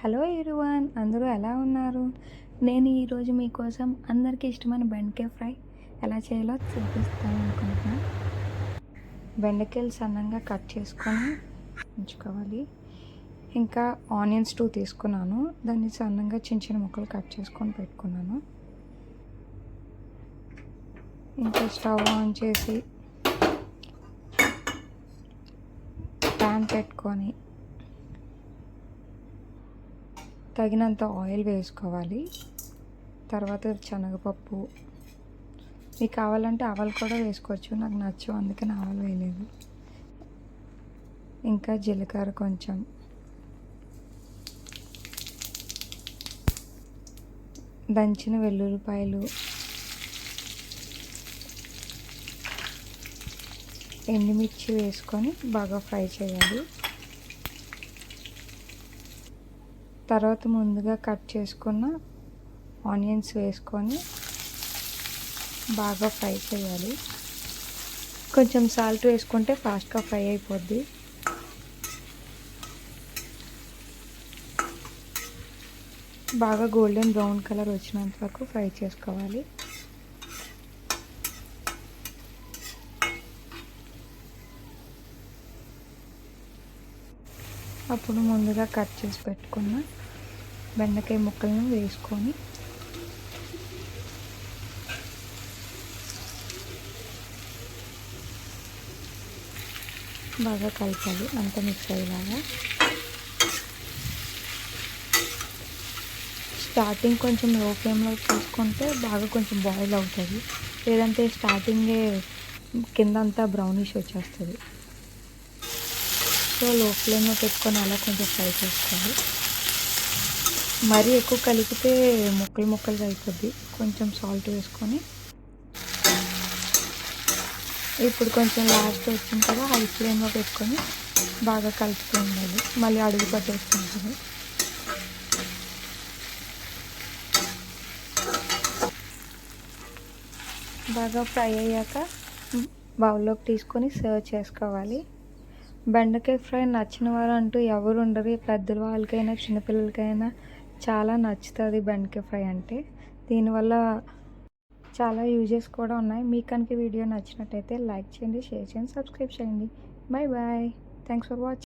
Hello everyone అందరూ ఎలా ఉన్నారు? నేను ఈరోజు మీకోసం అందరికీ ఇష్టమైన బెండకాయ ఫ్రై ఎలా చేయాలో చూపిస్తాను అనుకుంటున్నాను బెండకాయలు సన్నంగా కట్ చేసుకొని ఉంచుకోవాలి. ఇంకా ఆనియన్స్ టూ తీసుకున్నాను. దాన్ని సన్నంగా చిన్న చిన్న ముక్కలు కట్ చేసుకొని పెట్టుకున్నాను. ఇంకా స్టవ్ ఆన్ చేసి ప్యాన్ పెట్టుకొని తగినంత ఆయిల్ వేసుకోవాలి. తర్వాత శనగపప్పు. మీకు కావాలంటే ఆవాలు కూడా వేసుకోవచ్చు. నాకు నచ్చు అందుకని ఆవాలు వేయలేదు. ఇంకా జీలకర్ర కొంచెం. దంచిన వెల్లుల్లిపాయలు. ఎండుమిర్చి వేసుకొని బాగా ఫ్రై చేయాలి. తర్వాత ముందుగా కట్ చేసుకున్న ఆనియన్స్ వేసుకొని బాగా ఫ్రై చేయాలి. కొంచెం సాల్ట్ వేసుకుంటే ఫాస్ట్గా ఫ్రై అయిపోద్ది. బాగా గోల్డెన్ బ్రౌన్ కలర్ వచ్చినంత వరకు ఫ్రై చేసుకోవాలి. అప్పుడు ముందుగా కట్ చేసి పెట్టుకున్న బెండకాయ ముక్కలను వేసుకొని బాగా కలపాలి అంత మిక్స్ అయ్యేలాగా. స్టార్టింగ్ కొంచెం లో ఫ్లేమ్లో చూసుకుంటే బాగా కొంచెం బాయిల్ అవుతుంది. లేదంటే స్టార్టింగే కింద అంతా బ్రౌనిష్ వచ్చేస్తుంది. సో లో ఫ్లేమ్లో పెట్టుకొని అలా కొంచెం ఫ్రై చేసుకోవాలి. మరీ ఎక్కువ కలిపితే ముక్కలు ముక్కలుగా అయిపోద్ది. కొంచెం సాల్ట్ వేసుకొని. ఇప్పుడు కొంచెం లాస్ట్ వచ్చిన కదా హై ఫ్లేమ్లో పెట్టుకొని బాగా కలుపుతూ ఉండాలి. మళ్ళీ అడుగు పట్టేసుకుంటుంది బాగా ఫ్రై అయ్యాక బౌల్లోకి తీసుకొని సర్వ్ చేసుకోవాలి. బెండకాయ ఫ్రై నచ్చిన వారు అంటూ ఎవరు ఉండరు. పెద్దల వాళ్ళకైనా చిన్నపిల్లలకైనా చాలా నచ్చుతుంది బెండకాయ ఫ్రై అంటే. దీనివల్ల చాలా యూజెస్ కూడా ఉన్నాయి. మీకు కనుక వీడియో నచ్చినట్టయితే లైక్ చేయండి షేర్ చేయండి సబ్స్క్రైబ్ చేయండి. Bye bye thanks for watching